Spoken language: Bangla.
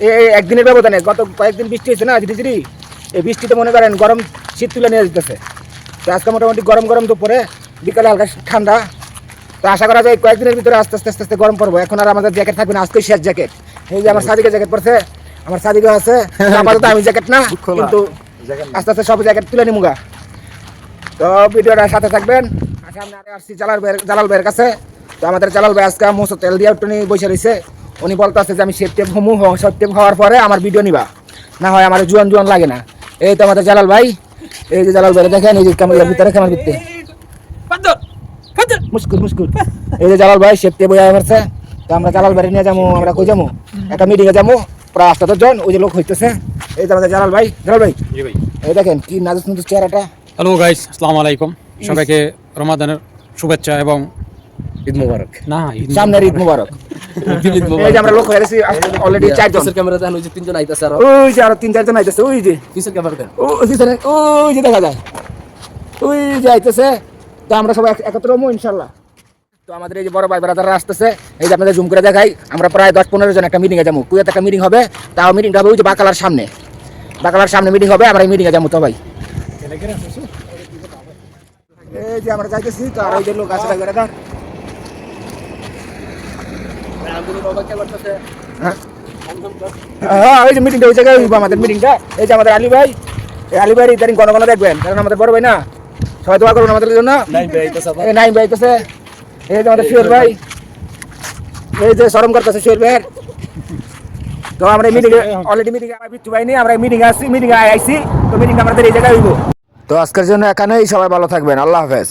এই একদিনের ব্যবধানে গত কয়েকদিন বৃষ্টি হয়েছে না ধীরে ধীরে এই বৃষ্টিতে মনে করেন গরম শীত তুলে নিয়ে যেতেছে তো আজকে মোটামুটি গরম গরম দুপুরে বিকালে হালকা ঠান্ডা। তো আশা করা যায় কয়েকদিনের ভিতরে আস্তে আস্তে আস্তে আস্তে গরম পড়ব। এখন আর আমাদের জ্যাকেট থাকবে না আজকে শেষ জ্যাকেট এই যে আমার সাদিকে জ্যাকেট পড়ছে আমার সাদিকে আছে। আপাতত আমি জ্যাকেট না কিন্তু আস্তে আস্তে সব জ্যাকেট তুলে নিমুগা। তো ভিডিওটার সাথে থাকবেন। সামনে আরে আসছি জালাল ভাইয়ের জালাল ভাইয়ের কাছে। তো আমাদের জালাল ভাই আজকে মোসো তেল দিয়ে একটু নিয়ে বসে রয়েছে। উনি বলতে আছে যে আমি সেফ টেপ হমু সব টেপ হওয়ার পরে আমার ভিডিও নিবা। না হয় আমার জুয়ান জুয়ান লাগে না। এই তো আমাদের জালাল ভাই এই যে জালাল ভাই দেখেন এই যে ক্যামেরার ভিতরে ক্যামেরার ভিতরে। মুশকুল মুশকুল। এই যে জালাল ভাই বইয়া তো আমরা জালাল ভাই নিয়ে যাব আমরা কই যাব একটা মিটিংয়ে যাব প্রায় আটটা জন ওই যে লোক হইতেছে। এই যে আমাদের জালাল ভাই জালাল ভাই। ভাই। এই দেখেন কি নাজুস নাজুস চেহারাটা। হ্যালো গাইস আসসালামু আলাইকুম। সবাইকে রমাদানের শুভেচ্ছা এবং ঈদ মোবারক। না সামনের ঈদ মুবারক। এই যে আমরা লোক হয়ে গেছি অলরেডি চারজন। পিসের ক্যামেরা দেখেন ওই যে তিনজন আইতাছে আর। ওই যে আরও তিন চারজন আইতেছে ওই যে। পিসের ক্যামেরা দেন ও- ওই ওই যে দেখা যায়। ওই যে আইতেছে। তো আমরা সবাই একত্র হব তো আমাদের এই যে বড় ভাই ব্রাদাররা আসতেছে এই যে আপনাদের জুম করে দেখাই আমরা প্রায় দশ পনেরো জন একটা মিটিংয়ে যাব। কুয়েতে একটা মিটিং হবে তাও মিটিংটা হবে ওই যে বাকালার সামনে। বাকালার সামনে মিটিং হবে আমরা এই মিটিংয়ে যাব তো ভাই। এই যে আমরা যাইতেছি তো আর ওই যে লোক আছে হ্যাঁ। হ্যাঁ ওই যে মিটিংটা ওই জায়গায় আমাদের মিটিংটা এই যে আমাদের আলী ভাই এই আলী ভাই দেখবেন। কারণ আমাদের বড় ভাই না? সবাই দোয়া করুন আমাদের জন্য। নাই ভাই আবার। এই নাইম ভাই আইতেছে। এই যে আমাদের শিওর ভাই। এই যে সরম করতেছে শিওর ভাই তো আমরা মিটিং অলরেডি মিটিং আমরা বিচ্ছু ভাই নিয়ে আমরা মিটিং আসছি মিটিং আইছি। তো মিটিং আমাদের এই জায়গায় হইব। তো আজকের জন্য এখানেই সবাই ভালো থাকবেন। আল্লাহ হাফেজ।